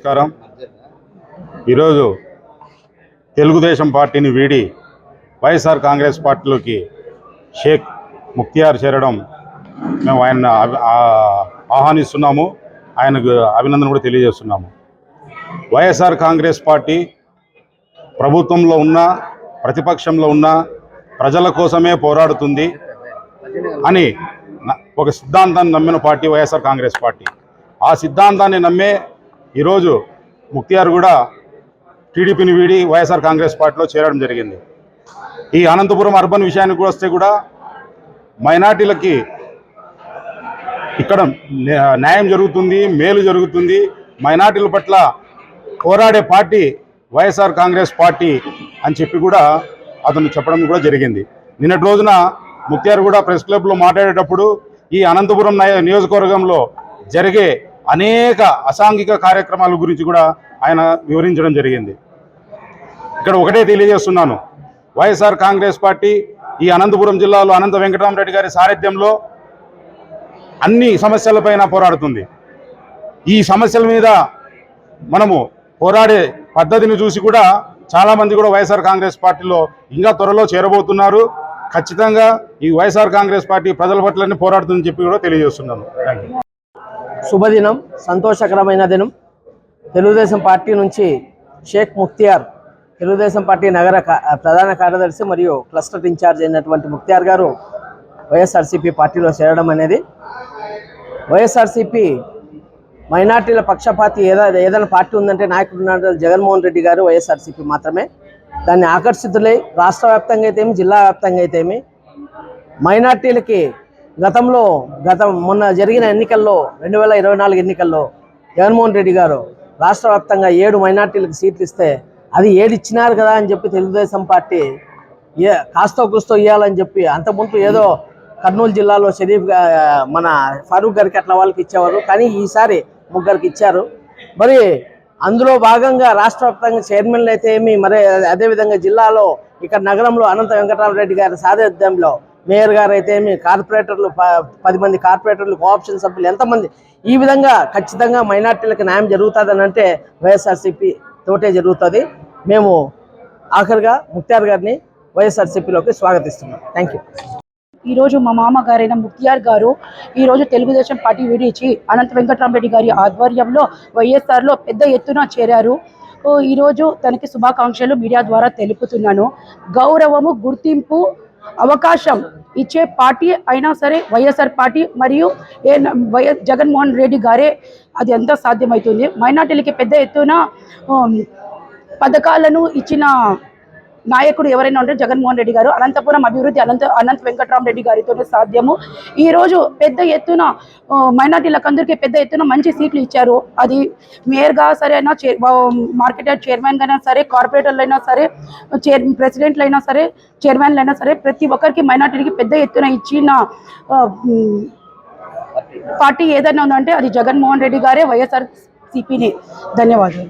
నమస్కారం. ఈరోజు తెలుగుదేశం పార్టీని వీడి వైఎస్ఆర్ కాంగ్రెస్ పార్టీలోకి షేక్ ముక్తియార్ చేరడం మేము ఆయన ఆహ్వానిస్తున్నాము. ఆయనకు అభినందన కూడా తెలియజేస్తున్నాము. వైఎస్ఆర్ కాంగ్రెస్ పార్టీ ప్రభుత్వంలో ఉన్న ప్రతిపక్షంలో ఉన్న ప్రజల కోసమే పోరాడుతుంది అని ఒక సిద్ధాంతాన్ని నమ్మిన పార్టీ వైఎస్ఆర్ కాంగ్రెస్ పార్టీ. ఆ సిద్ధాంతాన్ని నమ్మే ఈరోజు ముక్తియార్ కూడా టీడీపీని వీడి వైఎస్ఆర్ కాంగ్రెస్ పార్టీలో చేరడం జరిగింది. ఈ అనంతపురం అర్బన్ విషయానికి వస్తే కూడా మైనార్టీలకి ఇక్కడ న్యాయం జరుగుతుంది మేలు జరుగుతుంది. మైనార్టీల పట్ల పోరాడే పార్టీ వైఎస్ఆర్ కాంగ్రెస్ పార్టీ అని చెప్పి కూడా అతను చెప్పడం కూడా జరిగింది. నిన్నటి రోజున ముక్తియార్ కూడా ప్రెస్ క్లబ్లో మాట్లాడేటప్పుడు ఈ అనంతపురం నియోజకవర్గంలో జరిగే అనేక అసాంఘిక కార్యక్రమాల గురించి కూడా ఆయన వివరించడం జరిగింది. ఇక్కడ ఒకటే తెలియజేస్తున్నాను. వైఎస్ఆర్ కాంగ్రెస్ పార్టీ ఈ అనంతపురం జిల్లాలో అనంత వెంకటరామరెడ్డి గారి సారథ్యంలో అన్ని సమస్యలపైన పోరాడుతుంది. ఈ సమస్యల మీద మనము పోరాడే పద్ధతిని చూసి కూడా చాలామంది కూడా వైఎస్ఆర్ కాంగ్రెస్ పార్టీలో ఇంకా త్వరలో చేరబోతున్నారు. ఖచ్చితంగా ఈ వైఎస్ఆర్ కాంగ్రెస్ పార్టీ ప్రజల పట్లని పోరాడుతుందని చెప్పి కూడా తెలియజేస్తున్నాను. థ్యాంక్ శుభదినం సంతోషకరమైన దినం. తెలుగుదేశం పార్టీ నుంచి షేక్ ముక్తియార్ తెలుగుదేశం పార్టీ నగర ప్రధాన కార్యదర్శి మరియు క్లస్టర్ ఇన్ఛార్జ్ అయినటువంటి ముక్తియార్ గారు వైఎస్ఆర్సీపీ పార్టీలో చేరడం అనేది. వైఎస్ఆర్సీపీ మైనార్టీల పక్షపాతి ఏదా ఏదైనా పార్టీ ఉందంటే నాయకుడు జగన్మోహన్ రెడ్డి గారు వైఎస్ఆర్సీపీ మాత్రమే. దాన్ని ఆకర్షితులై రాష్ట్ర వ్యాప్తంగా అయితేమి జిల్లా వ్యాప్తంగా అయితేమి మైనార్టీలకి గతంలో గత మొన్న జరిగిన ఎన్నికల్లో రెండు వేల ఇరవై నాలుగు ఎన్నికల్లో జగన్మోహన్ రెడ్డి గారు రాష్ట్ర వ్యాప్తంగా ఏడు మైనార్టీలకు సీట్లు ఇస్తే అది ఏడు ఇచ్చినారు కదా అని చెప్పి తెలుగుదేశం పార్టీ ఏ కాస్తో కూస్తో ఇవ్వాలని చెప్పి అంతకుముందు ఏదో కర్నూలు జిల్లాలో షరీఫ్ మన ఫారూక్ గారికి అట్లా వాళ్ళకి ఇచ్చేవారు. కానీ ఈసారి ముగ్గురికి ఇచ్చారు. మరి అందులో భాగంగా రాష్ట్ర వ్యాప్తంగా చైర్మన్లు అయితే ఏమి మరి అదేవిధంగా జిల్లాలో ఇక్కడ నగరంలో అనంత వెంకటరామరెడ్డి గారి సారథ్యంలో మేయర్ గారు అయితే ఏమి కార్పొరేటర్లు ప- పది మంది కార్పొరేటర్లు కోఆప్షన్ సభ్యులు ఎంతమంది ఈ విధంగా ఖచ్చితంగా మైనార్టీలకు న్యాయం జరుగుతుందని అంటే వైఎస్ఆర్సీపీ తోటే జరుగుతుంది. మేము ఆఖరిగా ముక్తార్ గారిని వైఎస్ఆర్సీపీలోకి స్వాగతిస్తున్నాం. థ్యాంక్ యూ ఈరోజు మా మామగారైన ముక్తియార్ గారు ఈరోజు తెలుగుదేశం పార్టీ విడిచి అనంత వెంకటరామరెడ్డి గారి ఆధ్వర్యంలో వైఎస్ఆర్లో పెద్ద ఎత్తున చేరారు. ఈరోజు తనకి శుభాకాంక్షలు మీడియా ద్వారా తెలుపుతున్నాను. గౌరవము గుర్తింపు అవకాశం ఇచ్చే పార్టీ అయినా సరే వైఎస్ఆర్ పార్టీ మరియు ఏ న- వైఎస్ జగన్మోహన్ రెడ్డి గారే అది ఎంత సాధ్యమవుతుంది మైనార్టీలకి పెద్ద ఎత్తున పథకాలను ఇచ్చిన నాయకుడు ఎవరైనా ఉంటే జగన్మోహన్ రెడ్డి గారు అనంతపురం అభివృద్ధి అనంత అనంత వెంకటరామరెడ్డి గారితోనే సాధ్యము. ఈ రోజు పెద్ద ఎత్తున మైనార్టీలకు అందరికీ పెద్ద ఎత్తున మంచి సీట్లు ఇచ్చారు. అది మేయర్గా సరే అయినా చైర్ మార్కెట్ యార్డ్ చైర్మన్గా అయినా సరే కార్పొరేటర్లు అయినా సరే చైర్ ప్రెసిడెంట్లు అయినా సరే చైర్మన్లు అయినా సరే ప్రతి ఒక్కరికి మైనార్టీకి పెద్ద ఎత్తున ఇచ్చిన పార్టీ ఏదైనా ఉందంటే అది జగన్మోహన్ రెడ్డి గారే వైఎస్ఆర్ సిపిని. ధన్యవాదాలు.